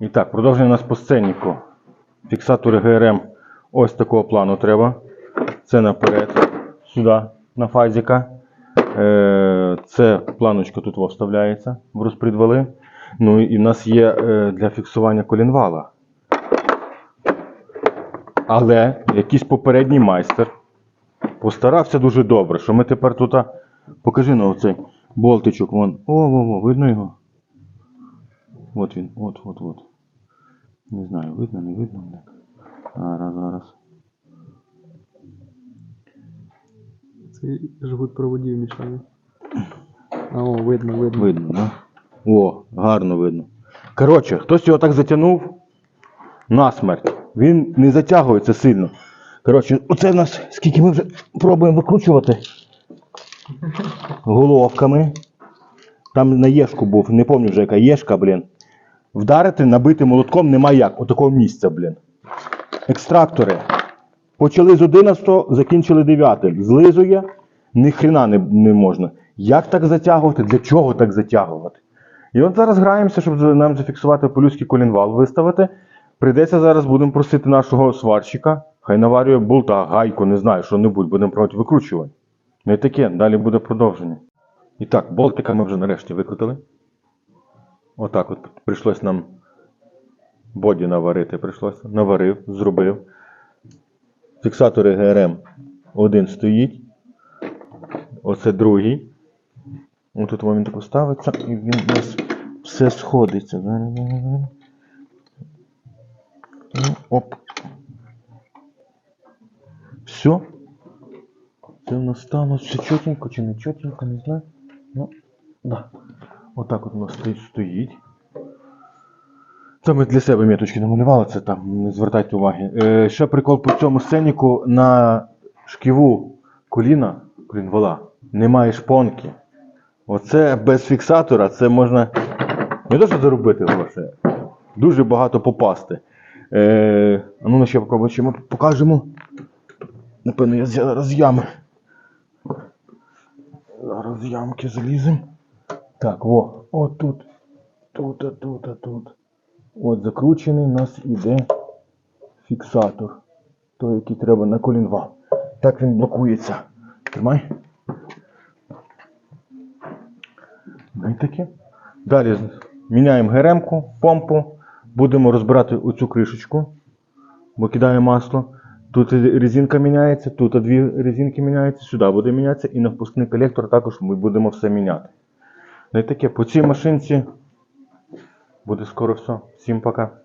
І так, продовжуємо у нас по сценнику. Фіксатори ГРМ ось такого плану треба. Це наперед, сюди, на фазіка. Е, Це планочка тут вставляється в розпредвали. Ну і в нас є е, для фіксування колінвала. Але якийсь попередній майстер постарався дуже добре, що ми тепер тут. Покажи на оцей болтичок. Вон. О, о, о, видно його? От він, от, от, от. Не знаю, видно, не видно. Зараз, зараз. Цей жгут проводів мішає. А, о, видно, видно. Видно, да? О, гарно видно. Коротше, хтось його так затягнув насмерть. Він не затягується сильно. Коротше, оце в нас, скільки ми вже пробуємо викручувати головками. Там на єшку був, не пам'ятаю вже яка єшка, блін. Вдарити, набити молотком нема як. Отакого місця, блін. Екстрактори. Почали з 11, закінчили 9. Злизує, ні хрена не, не можна. Як так затягувати? Для чого так затягувати? І от зараз граємося, щоб нам зафіксувати по-людськи колінвал виставити. Прийдеться зараз будемо просити нашого сварщика, хай наварює болта, гайку, не знаю, що-небудь, будемо проводити викручування. Ну і таке, далі буде продовження. І так, болтика ми вже нарешті викрутили. Отак от прийшлось нам боді наварити, прийшлося. Наварив, зробив. Фіксатори ГРМ один стоїть. Оце другий. Ось тут він так ставиться і він у нас все сходиться. Ну, оп. Все. Це у нас стало все чотенько чи не чотенько, не знаю. Ну, да. Отак от у нас стоїть. Це ми для себе меточки намалювали, це там, не звертайте уваги. Е, ще прикол по цьому сценіку на шківу коліна, колінвала, немає шпонки. Оце без фіксатора, це можна не то, що заробити гроші, дуже багато попасти. Е, а ну, ще попробуємо, ми покажемо. Напевно, я зараз з ями. Зараз з ямки заліземо. Так, во, отут. Тут, а тут, а тут. От закручений у нас іде фіксатор. Той, який треба на колінвал. Так він блокується. Тримай. Ну і таке. Далі міняємо ГРМ-ку, помпу. Будемо розбирати оцю кришечку, бо кидає масло. Тут резинка міняється, тут дві резинки міняються, сюди буде мінятися, і на впускний колектор також ми будемо все міняти. Ну і таке, по цій машинці буде скоро все. Всім пока.